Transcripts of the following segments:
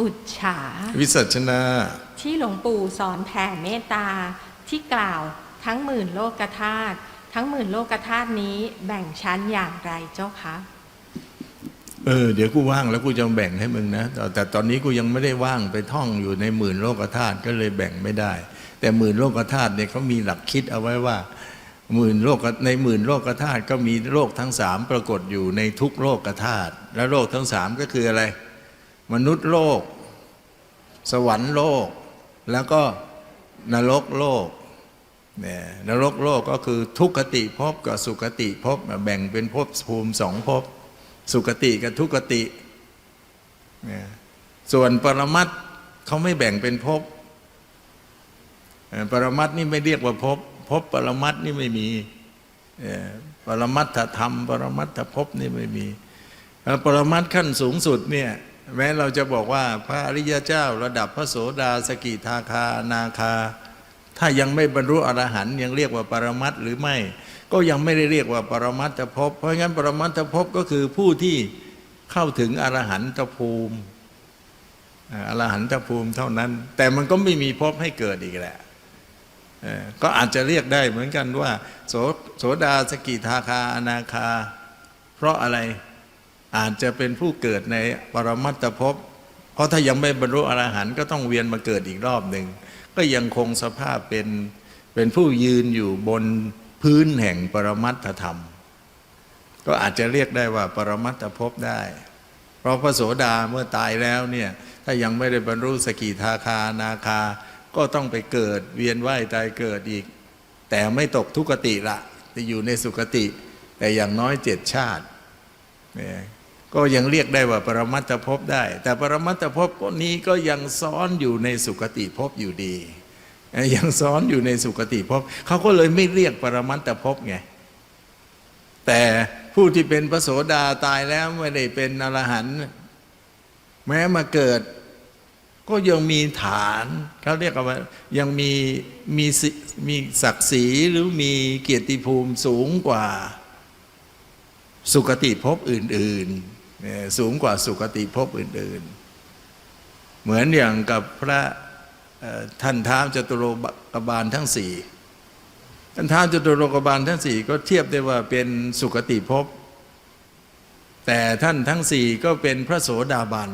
ปุจฉา วิสัชนา ที่หลวงปู่สอนแผ่เมตตา ที่กล่าวทั้งหมื่นโลกธาตุทั้งหมื่นโลกธาตุนี้แบ่งชั้นอย่างไรเจ้าคะเออเดี๋ยวกูว่างแล้วกูจะแบ่งให้มึงนะแต่แต่ตอนนี้กูยังไม่ได้ว่างไปท่องอยู่ในหมื่นโลกธาตุก็เลยแบ่งไม่ได้ แต่หมื่นโลกธาตุเนี่ยเขามีหลักคิดเอาไว้ว่าหมื่นโลกในหมื่นโลกธาตุก็มีโลกทั้งสามปรากฏอยู่ในทุกโลกธาตุและโลกทั้งสามก็คืออะไร มนุษย์โลก สวรรค์โลก แล้วก็นรกโลกเนี่ยนรกโลกก็คือทุกขติภพกับสุขติภพแบ่งเป็นภพภูมิสองภพสุกติกับทุกติเนี่ยส่วนปรมัตเขาไม่แบ่งเป็นภพปรมัตนี่ไม่เรียกว่าภพภพปรมัตนี่ไม่มีปรมัตถธรรม ปรมัตถภพนี่ไม่มี ปรมัตขั้นสูงสุดเนี่ย แม้เราจะบอกว่าพระอริยเจ้าระดับพระโสดาสกิทาคานาคา ถ้ายังไม่บรรลุอรหันต์ยังเรียกว่าปรมัตถ์หรือไม่ ก็ยังไม่ได้เรียกว่าปรมัตถภพเพราะงั้นปรมัตถภพก็คือผู้ที่เข้าถึงอรหันตภูมิอรหันตภูมิเท่านั้น แต่มันก็ไม่มีภพให้เกิดอีกแหละก็อาจจะเรียกได้เหมือนกันว่า โสโสดาสกิทาคาอนาคา เพราะอะไร อาจจะเป็นผู้เกิดในปรมัตถภพ เพราะถ้ายังไม่บรรลุอรหันต์ก็ต้องเวียนมาเกิดอีกรอบหนึ่ง ก็ยังคงสภาพเป็นเป็นผู้ยืนอยู่บนพื้นแห่งปรมัตถธรรม ก็อาจจะเรียกได้ว่าปรมัตถภพได้ เพราะพระโสดาเมื่อตายแล้วเนี่ยถ้ายังไม่ได้บรรลุสกิทาคานาคา ก็ต้องไปเกิดเวียนว่ายตายเกิดอีก แต่ไม่ตกทุกติละจะอยู่ในสุคติ แต่อย่างน้อยเจ็ดชาติเนี่ย ก็ยังเรียกได้ว่าปรมัตถภพได้ แต่ปรมัตถภพนี้ก็ยังซ้อนอยู่ในสุคติภพอยู่ดี ยังซ้อนอยู่ในสุคติภพเขาก็เลยไม่เรียกปรมัตถภพไงแต่ผู้ที่เป็นพระโสดาตายแล้วไม่ได้เป็นอรหันต์แม้มาเกิด ก็ยังมีฐานเขาเรียกว่ายังมีมีมีศักดิ์ศรีหรือมีเกียรติภูมิสูงกว่าสุคติภพอื่น ๆ สูงกว่าสุคติภพอื่น ๆ เหมือนอย่างกับพระท่านท้าวจตุโลกบาลทั้งสี่ท่านท้าวจตุโลกบาลทั้งสี่ก็เทียบได้ว่าเป็นสุคติภพแต่ท่านทั้งสี่ก็เป็นพระโสดาบัน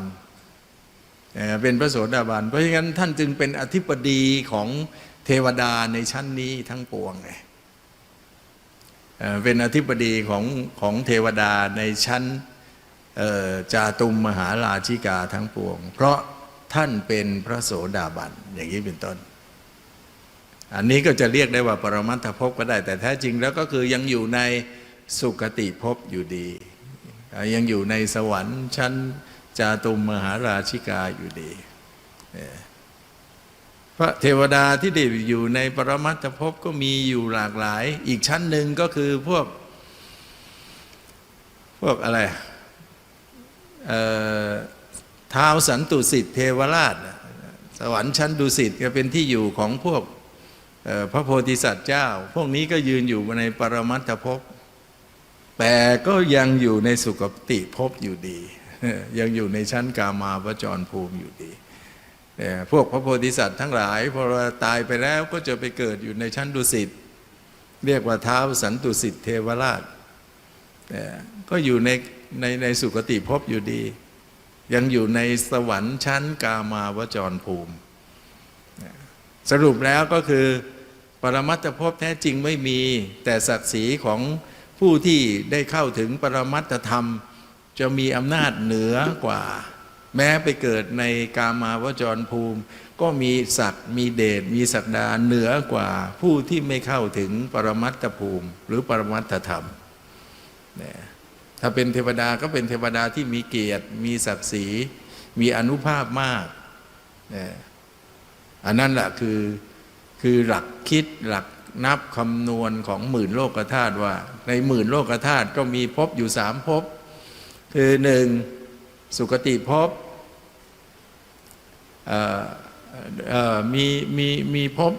เป็นพระโสดาบัน เพราะฉะนั้นท่านจึงเป็นอธิปดีของเทวดาในชั้นนี้ทั้งปวงไงเป็นอธิบดีของของเทวดาในชั้น จาตุมมหาราชิกาทั้งปวง เพราะท่านเป็นพระโสดาบันอย่างนี้เป็นต้น อันนี้ก็จะเรียกได้ว่าปรมัตถภพก็ได้ แต่แท้จริงแล้วก็คือยังอยู่ในสุคติภพอยู่ดี ยังอยู่ในสวรรค์ชั้นจาตุมมหาราชิกาอยู่ดีพระเทวดาที่ได้อยู่ในปรมัตถภพก็มีอยู่หลากหลาย อีกชั้นหนึ่งก็คือพวก พวกอะไร ท้าวสันตุสิทธิเทวราช สวรรค์ชั้นดุสิตก็เป็นที่อยู่ของพวกพระโพธิสัตว์เจ้า พวกนี้ก็ยืนอยู่ในปรมัตถภพแต่ก็ยังอยู่ในสุคติภพอยู่ดี ยังอยู่ในชั้นกามาวจรภูมิอยู่ดี พวกพระโพธิสัตว์ทั้งหลายพอตายไปแล้วก็จะไปเกิดอยู่ในชั้นดุสิตเรียกว่าเท้าสันตุสิทธิเทวราชก็อยู่ใน ในในสุคติภพอยู่ดี ยังอยู่ในสวรรค์ชั้นกามาวจรภูมิ สรุปแล้วก็คือ ปรมัตถภพแท้จริงไม่มี แต่ศักดิ์ศรีของผู้ที่ได้เข้าถึงปรมัตถธรรม จะมีอำนาจเหนือกว่า แม้ไปเกิดในกามาวจรภูมิ ก็มีศักดิ์มีเดชมีศักดาเหนือกว่า ผู้ที่ไม่เข้าถึงปรมัตถภูมิ หรือปรมัตถธรรมเนี่ย ถ้าเป็นเทวดาก็เป็นเทวดาที่มีเกียรติ มีศักดิ์ศรี มีอนุภาพมากเนี่ยอันนั้นแหละคือคือหลักคิดหลักนับคำนวณของหมื่นโลกธาตุว่า ในหมื่นโลกธาตุก็มีภพอยู่สามภพคือหนึ่งสุคติภพมีมีมีภพ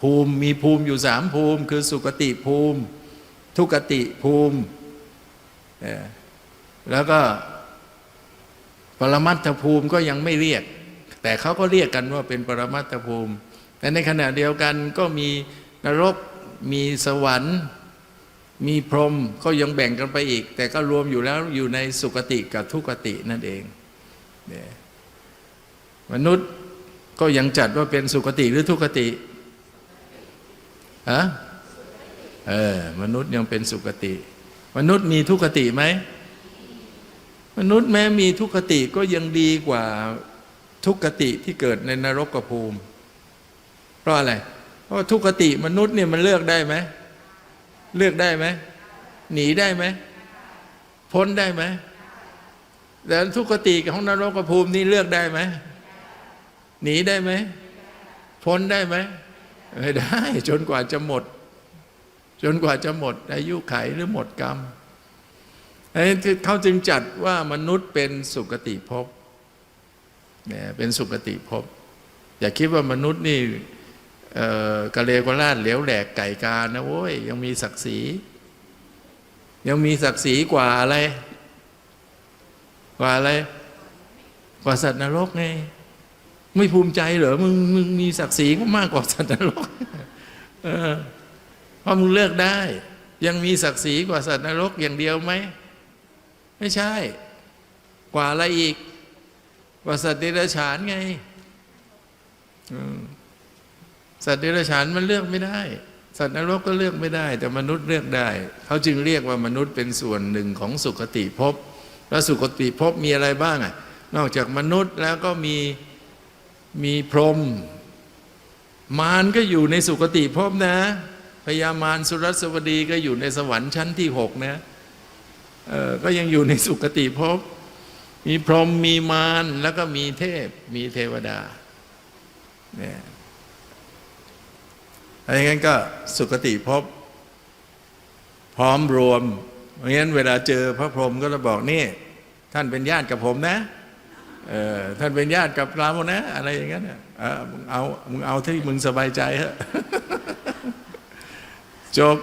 ภูมิมีภูมิอยู่สามภูมิ คือสุคติภูมิ ทุกติภูมิ แล้วก็ปรมัตถภูมิก็ยังไม่เรียก แต่เขาก็เรียกกันว่าเป็นปรมัตถภูมิแต่ในขณะเดียวกันก็มีนรก มีสวรรค์ มีพรหมก็ยังแบ่งกันไปอีก แต่ก็รวมอยู่แล้วอยู่ในสุคติกับทุกตินั่นเองมนุษย์ก็ยังจัดว่าเป็นสุคติหรือทุกติฮะเออมนุษย์ยังเป็นสุคติ มนุษย์มีทุกขติไหมมนุษย์แม้มีทุกขติก็ยังดีกว่าทุกขติที่เกิดในนรกภูมิ เพราะอะไร เพราะทุกขติมนุษย์เนี่ยมันเลือกได้ไหมเลือกได้ไหมหนีได้ไหมพ้นได้ไหมแต่ทุกขติของนรกภูมินี่เลือกได้ไหมหนีได้ไหมพ้นได้ไหมไม่ได้จนกว่าจะหมด จนกว่าจะหมดอายุไขหรือหมดกรรมเขาจึงจัดว่ามนุษย์เป็นสุคติภพเนี่ยเป็นสุคติภพอย่าคิดว่ามนุษย์นี่กะเลกะลาดเหลวแหลกไก่กานะโว้ยยังมีศักดิ์ศรี ยังมีศักดิ์ศรีกว่าอะไร กว่าอะไร กว่าสัตว์นรกไง ไม่ภูมิใจเหรอมึงมึงมีศักดิ์ศรีมากกว่าสัตว์นรกเออ ราะมึงเลือกได้ ยังมีศักดิ์ศรีกว่าสัตว์นรกอย่างเดียวไหม ไม่ใช่ กว่าอะไรอีก กว่าสัตว์เดรัจฉานไงสัตว์เดรัจฉานมันเลือกไม่ได้ สัตว์นรกก็เลือกไม่ได้ แต่มนุษย์เลือกได้ เขาจึงเรียกว่ามนุษย์เป็นส่วนหนึ่งของสุคติภพแล้วสุคติภพมีอะไรบ้างอะ นอกจากมนุษย์แล้วก็มีมีพรหมมารก็อยู่ในสุคติภพนะ พญามารสุรสวดีก็อยู่ในสวรรค์ชั้นที่หกนะก็ยังอยู่ในสุคติภพ มีพรหมมีมารแล้วก็มีเทพ มีเทวดาเนี่ยอะไรงั้นก็สุคติภพพร้อมรวมเพราะงั้นเวลาเจอพระพรหมก็จะบอกนี่ ท่านเป็นญาติกับผมนะเออท่านเป็นญาติกับเรานะ อะไรอย่างนั้นน่ะเออมึงเอามึงเอาที่มึงสบายใจเถอะ จบ